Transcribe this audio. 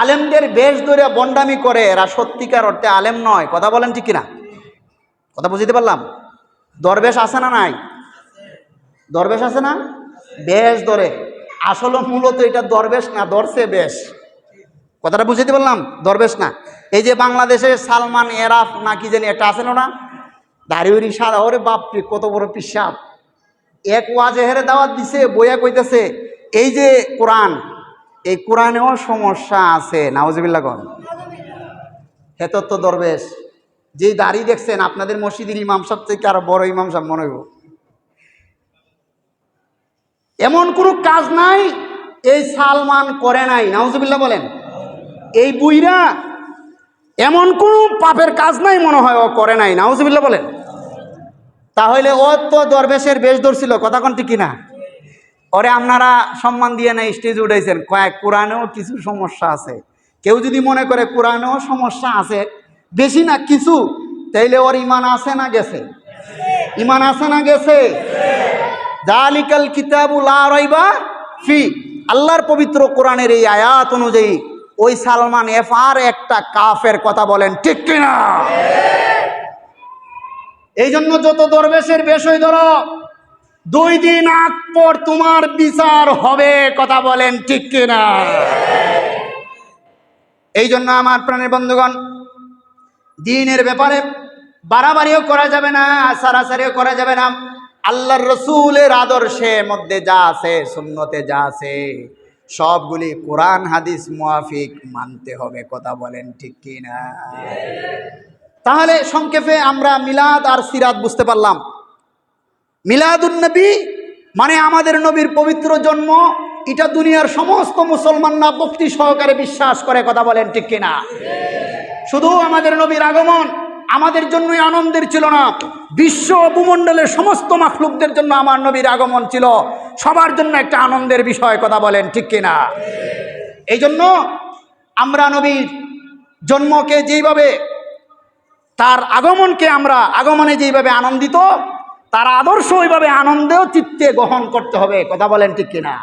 আলেমদের বেশ ধরে বন্ডামি করে এরা সত্যিকার অর্থে আলেম নয়। কথা বলেন ঠিক কিনা? কথা বুঝতে পারলাম? দরবেশ আছে না নাই? দরবেশ আছে না? বেশ ধরে। আসলে মূলত এটা দরবেশ না দর্শে বেশ। কথাটা বুঝতে পারলাম? দরবেশ না। এই যে বাংলাদেশে সালমান এরাফ না কি জানি একটা আছে না দাড়িউরি সারা ওরে বাপরে, কত বড় পিসাব এক ওয়াজে হেরে দাওয়াত দিছে, বইয়া কইতেছে, এই যে কোরআন এই কোরআনেও সমস্যা আছে নাওজবিল্লা হেতর তো দরবেশ যেই দাড়ি দেখছেন, আপনাদের মসজিদের ইমাম সাহেব থেকে আরও বড় ইমাম সাহেব মনে হইব। এমন কোনো কাজ নাই, এই সালমান করে নাই নাউজুবিল্লাহ বলেন। এই বুইরা এমন কোনো পাপের কাজ নাই মনে হয়, ও করে নাই নাউজুবিল্লাহ বলেন। তাহলে ও তো দরবেশের বেশ ধরছিল, কথা কোন ঠিক কিনা? ওরে আপনারা সম্মান দিয়ে না স্টেজ উঠাইছেন। কয়েক, কোরআনেও কিছু সমস্যা আছে। কেউ যদি মনে করে কোরআনেও সমস্যা আছে, বেশি না কিছু, তাইলে ওর ইমান আছে না গেছে? ইমান আছে না গেছে? জালিকাল কিতাবুল আরাইবা ফি। আল্লাহর পবিত্র কোরআনের এই আয়াত অনুযায়ী ওই সালমান এফ আর একটা কাফের কথা বলেন, ঠিক কিনা? এই জন্য যত দরবেশের বেশই ধরো। দুই দিন আগ পর তোমার বিচার হবে, কথা বলেন ঠিক কিনা? এই জন্য আমার প্রাণের বন্ধুগণ, দিনের ব্যাপারে বাড়াবাড়িও করা যাবে না, সারাসারিও করা যাবে না। আল্লাহর রসুলের আদর্শে মধ্যে যা আছে, সুন্নতে যা আছে, সবগুলি কোরআন, হাদিস মুয়াফিক মানতে হবে, কথা বলেন ঠিক কি না তাহলে সংক্ষেপে আমরা মিলাদ আর সিরাত বুঝতে পারলাম। মিলাদুন্নবী মানে আমাদের নবীর পবিত্র জন্ম। এটা দুনিয়ার সমস্ত মুসলমানরা ভক্তি সহকারে বিশ্বাস করে, কথা বলেন ঠিক কিনা? শুধু আমাদের নবীর আগমন আমাদের জন্যই আনন্দের ছিল না, বিশ্ব ভূমণ্ডলের সমস্ত মাখলুকদের জন্য আমার নবীর আগমন ছিল। সবার জন্য একটা আনন্দের বিষয়, কথা বলেন ঠিক কিনা? এই জন্য আমরা নবীর জন্মকে যেইভাবে, তার আগমনকে আমরা আগমনে যেইভাবে আনন্দিত তার আদর্শ ওইভাবে আনন্দেও চিত্তে গ্রহণ করতে হবে। কথা বলেন ঠিক কিনা?